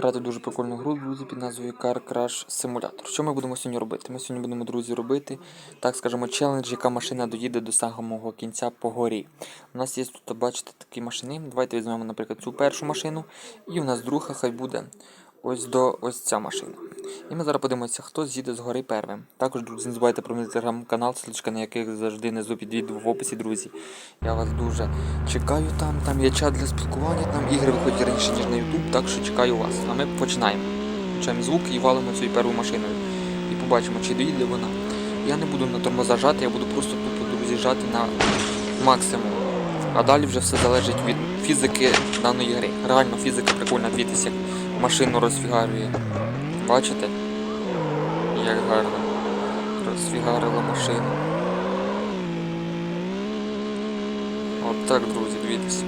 грати дуже прикольну гру, друзі, під назвою Car Crash Simulator. Що ми будемо сьогодні робити? Ми сьогодні будемо, друзі, робити, так скажемо, челендж, яка машина доїде до самого кінця по горі. У нас є тут, бачите, такі машини. Давайте візьмемо, наприклад, цю першу машину, і у нас друга хай буде ось до ось ця машина. І ми зараз подивимося, хто з'їде з гори первим. Також, друзі, не забувайте про мій телеграм-канал, ссылочка на який завжди внизу під в описі, друзі. Я вас дуже чекаю там, там є чат для спілкування, там ігри виходять раніше, ніж на YouTube, так що чекаю вас. А ми починаємо. Включаємо звук і валимо цією первою машиною. І побачимо, чи доїде вона. Я не буду на тормоза жати, я буду просто тупо, друзі, жати на максимум. А далі вже все залежить від фізики даної гри. Реально фізика прикольна, дивіться, як машину розфігарює. Бачите? Як гарно розфігарила машину. От так, друзі, дивіться.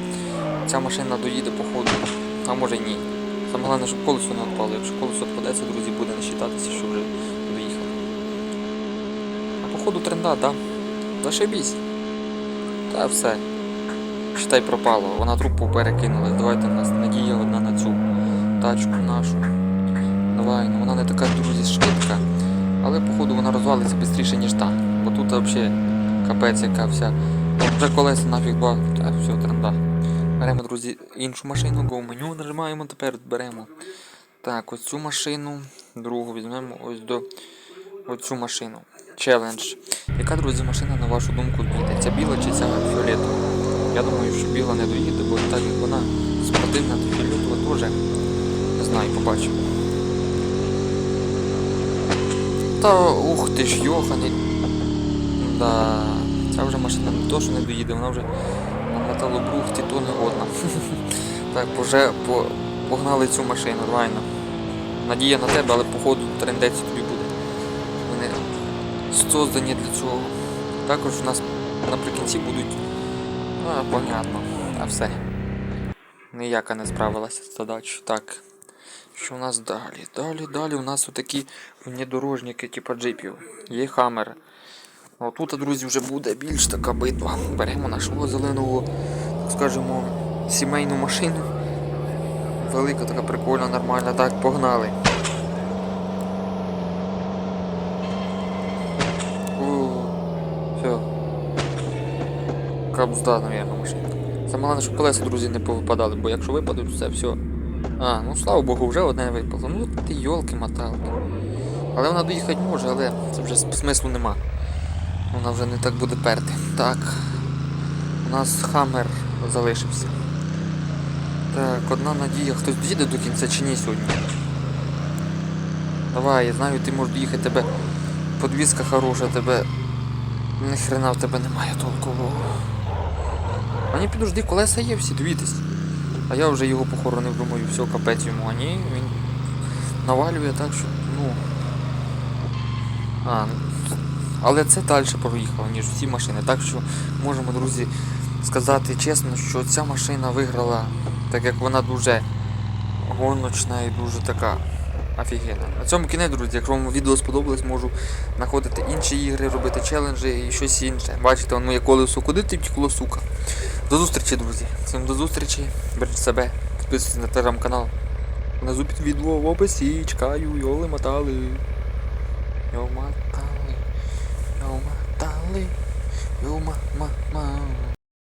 Ця машина доїде по ходу, а може ні. Саме головне, щоб колесо не відпало. Якщо колесо відпадеться, друзі, буде не вважатися, що вже доїхав. А по ходу тренда, да. Зашибісь. Та все. Считай пропало. Вона трупу перекинула. Давайте в нас надія тачку нашу. Давай, ну вона не така, друзі, швидка. Але походу вона розвалиться швидше, ніж та. Бо тут взагалі капець яка вся. Вже колеса нафіг два. Та все, тренда. Беремо, друзі, іншу машину, go меню нажимаємо, тепер беремо. Так, ось цю машину, другу візьмемо ось до оцю машину. Челендж. Яка, друзі, машина, на вашу думку, доїде? Ця біла чи ця фіолетова? Я думаю, що біла не доїде, бо так як вона спортивна, то фіолетова теж. Знаю, побачимо. Та ух ти ж йоханий. Да, ця вже машина не то, що не доїде, вона вже на металобрухті то не годна. так, вже по, погнали цю машину, реально. Надія на тебе, але походу трендець тобі буде. Вони создані для цього. Також у нас наприкінці будуть. А, понятно. А все. Ніяка не справилася з задачею. Так. Що у нас далі? Далі, далі у нас отакі внедорожники, типу джипів. Є хамер. Отут, друзі, вже буде більш така битва. Беремо нашого зеленого, так скажемо, сімейну машину. Велика, така прикольна, нормальна. Так, погнали. О, все. Кабзда, наверное, машинка. Саме головне, щоб колеса, друзі, не повипадали, бо якщо випадуть, все, все. А, ну слава Богу, вже одне випало. Ну ти йолки моталки. Але вона доїхати може, але це вже смислу нема. Вона вже не так буде перти. Так. У нас хаммер залишився. Так, одна надія. Хтось доїде до кінця чи ні сьогодні? Давай, я знаю, ти можеш доїхати, тебе подвізка хороша, тебе. Ні хрена в тебе немає толкового. А ні, підожди, колеса є всі, дивіться. А я вже його похоронив, думаю, все, капець йому. А ні, він навалює так, що, ну. А, але це далі проїхало, ніж всі машини. Так що можемо, друзі, сказати чесно, що ця машина виграла, так як вона дуже гоночна і дуже така офігенна. На цьому кінець, друзі, якщо вам відео сподобалось, можу знаходити інші ігри, робити челенджі і щось інше. Бачите, воно моє колесо, куди ти втекло, сука. До зустрічі, друзі. Всім до зустрічі. Бережіть себе, підписуйтесь на телеграм-канал. Внизу під відео в описі. Чекаю, йоли мотали. Йо мотали. Йо мотали. Йо ма ма ма